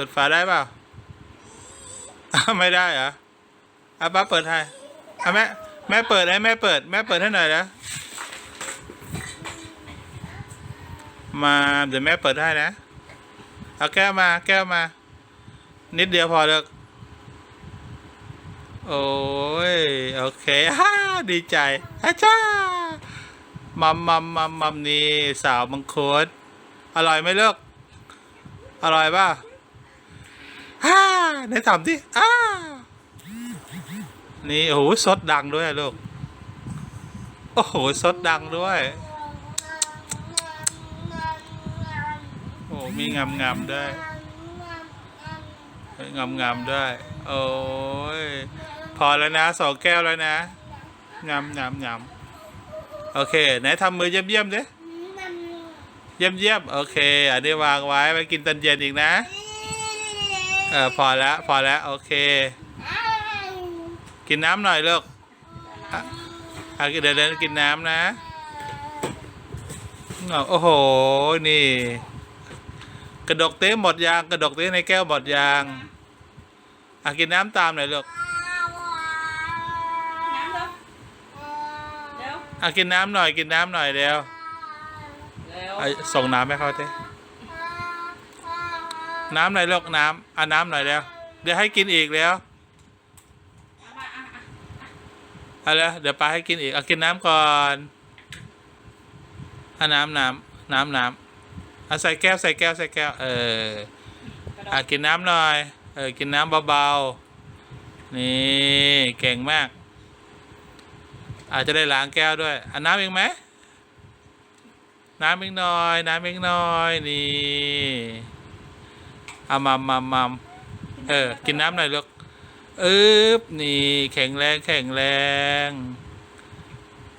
ปิดฝาได้เปล่าไม่ได้เหรออะป้าเปิดให้อะแม่แม่เปิดให้แม่เปิด แม่เปิดให้หน่อยนะมาเดี๋ยวแม่เปิดให้นะเอาแก้วมา แก้วมา นิดเดียวพอเลิกโอ้ยโอเคฮ่าดีใจอาจ้ามัมมัมมัมมัมนี่สาวมังคุดอร่อยไหมเลิกอร่อยป่ะ ฮ่าไหนทำที่อ้านี่โอ้โหสดดังด้วยลูก โอ้โหสดดังด้วย โอ้มีงามงามด้วยงามงามด้วย โอ้ยพอแล้วนะสองแก้วแล้วนะงามงามงามโอเค ไหนทำมือเยี่ยมเยี่ยมๆดิเยี่ยมเยี่ยมๆโอเค อันนี้วางไว้ไปกินตอนเย็นอีกนะ เออพอแล้วพอแล้วโอเค กินน้ำหน่อยลูกอะอะเดี๋ยวเดี๋ยวกินน้ำนะโอ้โหนี่ กระดกเต้หมดยาง กระดกเต้ในแก้วหมดยางอะกินน้ำตามหน่อยลูกน้ำเร็วเร็วอะกินน้ำหน่อยกินน้ำหน่อยเดียวเร็วอะส่งน้ำให้เขาเต้ น้ำหน่อยลูกน้ำอะน้ำหน่อยเดียวเดี๋ยวให้กินอีกแล้วเอามาอะเดี๋ยวปาให้กินอีกเอากินน้ำก่อนอาน้ำน้ำน้ำน้ำเอาใส่แก้วใส่แก้วใส่แก้ว เอออะกินน้ำหน่อย เออ กินน้ำเบาๆ นี่เก่งมาก อาจจะได้ล้างแก้วด้วยอันน้ำอีกไหมน้ำอีกหน่อย น้ำอีกหน่อย นี่ อามัมมัมมัมเออ กินน้ำหน่อยลูกอึ๊บนี่แข็งแรงแข็งแรง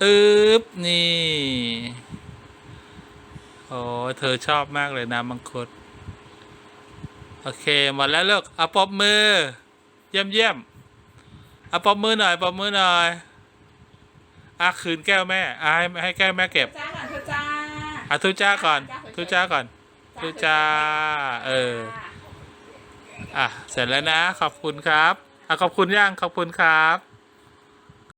อึ๊บนี่โอ้เธอชอบมากเลยน้ำมังคุดโอเคหมดแล้วลูกเอาปรบมือ เยี่ยมเยี่ยมเอาปรบมือหน่อยปรบมือหน่อยอะคืนแก้วแม่อะให้ให้แก้วแม่เก็บจ้าก่อนเธอจ้าอะทุจ้าก่อนทุจ้าก่อนทุจ้า เออ อะเสร็จแล้วนะ ขอบคุณครับอะขอบคุณย่างขอบคุณครับ